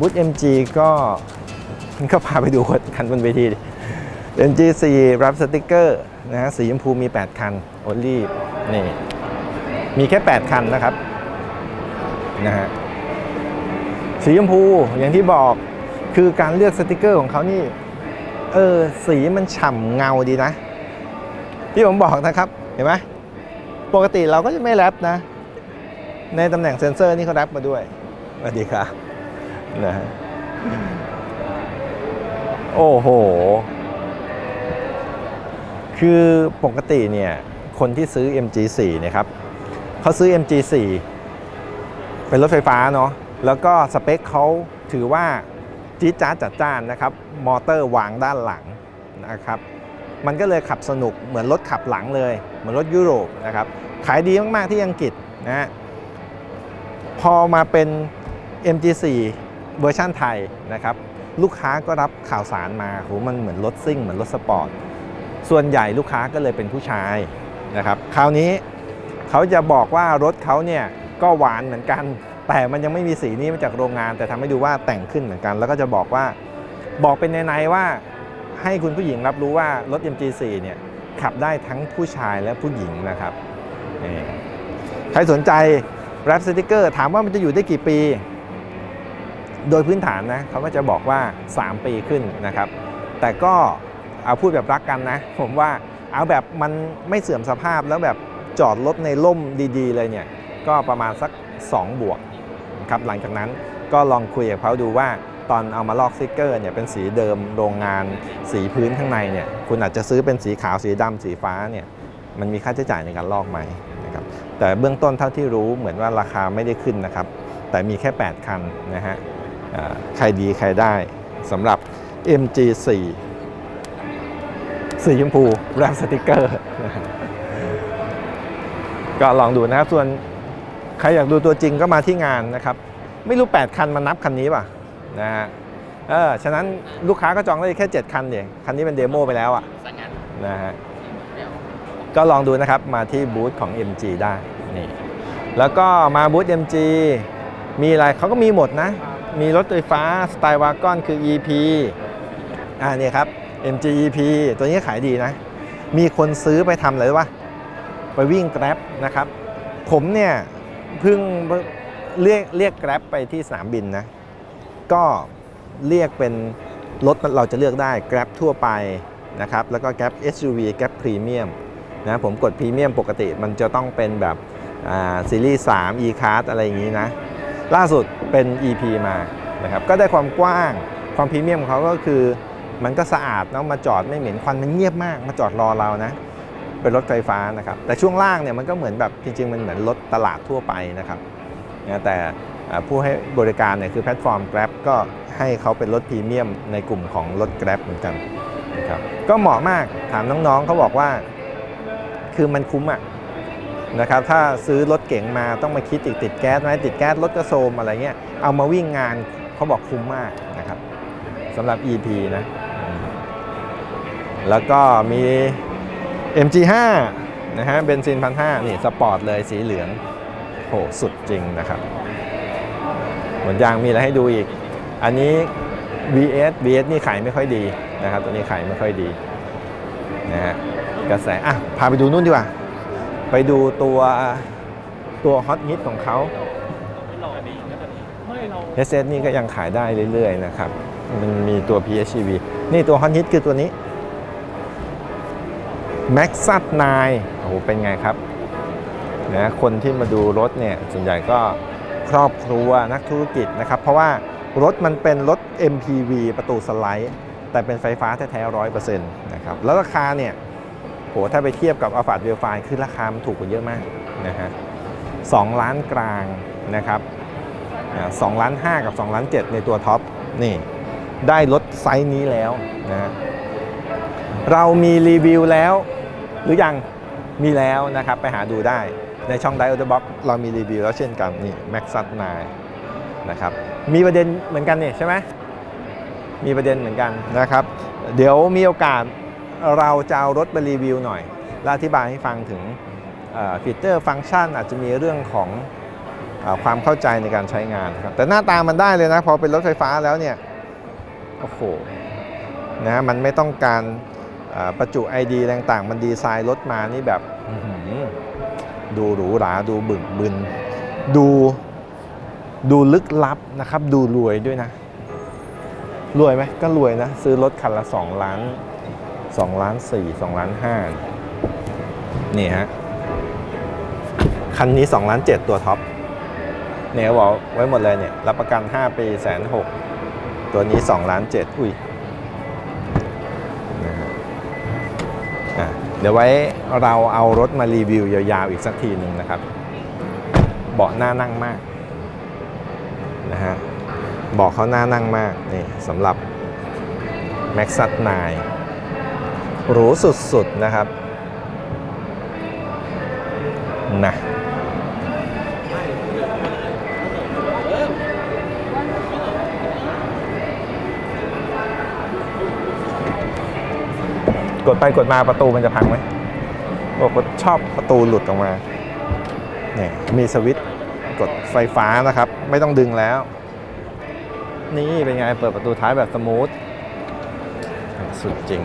บูธ MG ก็ก็พาไปดูคันบนเวที MG4 รับสติกเกอร์นะฮะสีชมพูมี 8 คันโอลี่นี่ มีแค่ 8 คันนะครับนะฮะสีชมพูอย่างที่บอกคือการเลือกสติกเกอร์ของเขานี่เออสีมันฉ่ำเงาดีนะ ที่ผมบอกนะครับเห็นไหมปกติเราก็จะไม่แรปนะ ในตำแหน่งเซนเซอร์นี่เขาแรปมาด้วยสวัสดีครับ นะฮะโอ้โห คือปกติเนี่ย คนที่ซื้อ MG4 เนี่ยครับเขาซื้อ MG4 เป็นรถไฟฟ้าเนาะแล้วก็สเปคเขาถือว่าจี๊ดจ๊าจัดจ้านนะครับ มอเตอร์วางด้านหลังนะครับ มันก็เลยขับสนุกเหมือนรถขับหลังเลย เหมือนรถยุโรปนะครับ ขายดีมาก ๆ ที่อังกฤษนะฮะพอมาเป็น MG4 เวอร์ชั่นไทยนะครับลูกค้าก็รับข่าวสารมาโหมันเหมือนรถซิ่งเหมือนรถสปอร์ตส่วนใหญ่ลูกค้าก็เลยเป็นผู้ชายนะครับคราวนี้เขาจะบอกว่ารถเขาเนี่ยก็หวานเหมือนกัน แต่มันยังไม่มีสีนี้มาจากโรงงาน แต่ทำให้ดูว่าแต่งขึ้นเหมือนกัน แล้วก็จะบอกว่าบอกเป็นในๆว่าให้คุณผู้หญิงรับรู้ว่ารถ MG4 เนี่ยขับได้ทั้งผู้ชายและผู้หญิงนะครับใครสนใจแรปสติกเกอร์ถามว่ามันจะอยู่ได้กี่ปี โดยพื้นฐานนะเขาก็จะบอกว่า 3 ปีขึ้นนะครับ แต่ก็เอาพูดแบบรักกันนะ ผมว่าเอาแบบมันไม่เสื่อมสภาพแล้วแบบจอดรถในร่มดีๆ เลยเนี่ย ก็ประมาณสัก 2 บวกครับหลังจากนั้นก็ลองคุยกับเขาดูว่าตอนเอามาลอกสติกเกอร์เนี่ยเป็นสีเดิมโรงงานสีพื้นข้างในเนี่ยคุณอาจจะซื้อเป็นสีขาวสีดำสีฟ้าเนี่ยมันมีค่าใช้จ่ายในการลอกไหมนะครับแต่เบื้องต้นเท่าที่รู้เหมือนว่าราคาไม่ได้ขึ้นนะครับ แต่มีแค่ 8 คันนะฮะ ใครดีใครได้สำหรับ MG4 สีชมพูแรปสติกเกอร์ ก็ลองดูนะครับ ส่วนใครอยากดูตัวจริงก็มาที่งานนะครับ ไม่รู้ 8 คันมันนับคันนี้ป่ะนะฮะเออฉะนั้นลูกค้าก็จองได้แค่ 7 คันเองคันนี้เป็นเดโมไปแล้วอะสัญญาณนะฮะก็ลองดูนะครับมาที่บูธของ MG ได้นี่แล้วก็มาบูธ MG มีอะไรเขาก็มีหมดนะ มีรถไฟฟ้าสไตล์วากอนคือ EP อ่าเนี่ยครับ MG EP ตัวนี้ขายดีนะ มีคนซื้อไปทำอะไรรู้ปะไปวิ่งแกร็บนะครับ ผมเนี่ยเพิ่งเรียกเรียกแกร็บไปที่สนามบินนะ ก็เรียกเป็นรถเราจะเลือกได้ Grab ทั่วไปนะครับ แล้วก็ Grab SUV Grab Premium นะผมกด Premium ปกติมันจะต้องเป็นแบบซีรีส์ 3 E-Class อะไรอย่างนี้นะ ล่าสุดเป็น EP มานะครับก็ได้ความกว้างความพรีเมียมของเขาก็คือ มันก็สะอาดเนาะมาจอดไม่เหม็นควันมันเงียบมาก มาจอดรอเรานะเป็นรถไฟฟ้านะครับแต่ช่วงล่างเนี่ยมันก็เหมือนแบบจริงๆ มันเหมือนรถตลาดทั่วไปนะครับแต่ผู้ให้บริการเนี่ยคือแพลตฟอร์ม Grab ก็ให้เขาเป็นรถพรีเมียมในกลุ่มของรถ Grab เหมือนกันนะครับก็เหมาะมากถามน้องๆเขาบอกว่า คือมันคุ้มอะ นะครับถ้าซื้อรถเก๋งมาต้องมาคิดอีกติดแก๊สไหมติดแก๊สรถก็โซมอะไรเงี้ยเอามาวิ่งงานเขาบอกคุ้มมากนะครับสำหรับ EP นะแล้วก็มี MG5 นะฮะเบนซินพันห้านี่สปอร์ตเลยสีเหลืองโหสุดจริงนะครับเหมือนยางมีอะไรให้ดูอีก อันนี้ VS VS นี่ขายไม่ค่อยดีนะครับ ตัวนี้ขายไม่ค่อยดีนะฮะกระแสอะพาไปดูนู่นดีกว่า ไปดูตัวตัวฮอตฮิตของเขา s s นี่ก็ยังขายได้เรื่อยๆนะครับ มันมีตัว PHEV นี่ตัวฮอตฮิตคือตัวนี้ Max 9โอ้โห เป็นไงครับนะคนที่มาดูรถเนี่ย ส่วนใหญ่ก็ครอบครัวนักธุรกิจนะครับ เพราะว่ารถมันเป็นรถ MPV ประตูสไลด์ แต่เป็นไฟฟ้าแท้ๆร้อยเปอร์เซ็นต์นะครับ แล้วราคาเนี่ย โหถ้าไปเทียบกับ a l p h a r d v e l f i คือราคามันถูกกว่าเยอะมากนะฮะสองล้านกลางนะครับสองล้านห้ากับ2ล้านเจ็ดในตัวท็อปนี่ได้รถไซส์นี้แล้วนะเรามีรีวิวแล้ว หรือยังมีแล้วนะครับไปหาดูได้ในช่อง d i o d Box เรามีรีวิวแล้วเช่นกันนี่ Max 9นะครับมีประเด็นเหมือนกันนี่ใช่ไหมมีประเด็นเหมือนกันนะครับ เดี๋ยวมีโอกาส เราจะเอารถไปรีวิวหน่อยและอธิบายให้ฟังถึงฟีเจอร์ฟังก์ชันอาจจะมีเรื่องของอความเข้าใจในการใช้งานครับแต่หน้าตามันได้เลยนะพอเป็นรถไฟฟ้าแล้วเนี่ยโอ้โหนะฮะมันไม่ต้องการประจุ ID อะไรต่างๆ มันดีไซน์รถมานี่แบบดูหรูหราดูบึกบึน ดูดูลึกลับนะครับ ดูรวยด้วยนะ รวยไหมก็รวยนะ ซื้อรถคันละ 2 ล้าน 2ล้าน4 2ล้าน5นี่ฮะ คันนี้2ล้าน7ตัวท็อปเนี่ยเขาบอกไว้หมดเลยเนี่ย รับประกัน 5 ปีแสนหกตัวนี้2ล้าน7อุ้ยนะฮะอะเดี๋ยวไว้เราเอารถมารีวิวยาวๆอีกสักทีหนึ่งนะครับ เบาะหน้านั่งมากนะฮะเบาะเขาหน้านั่งมากนี่สำหรับ m a x ซัต9 หรูสุดๆนะครับนะกดไปกดมาประตูมันจะพังไหมบอกว่าชอบประตูหลุดออกมาเนี่ยมีสวิตช์กดไฟฟ้านะครับ ไม่ต้องดึงแล้ว นี่เป็นไงเปิดประตูท้ายแบบสมูทสุดจริง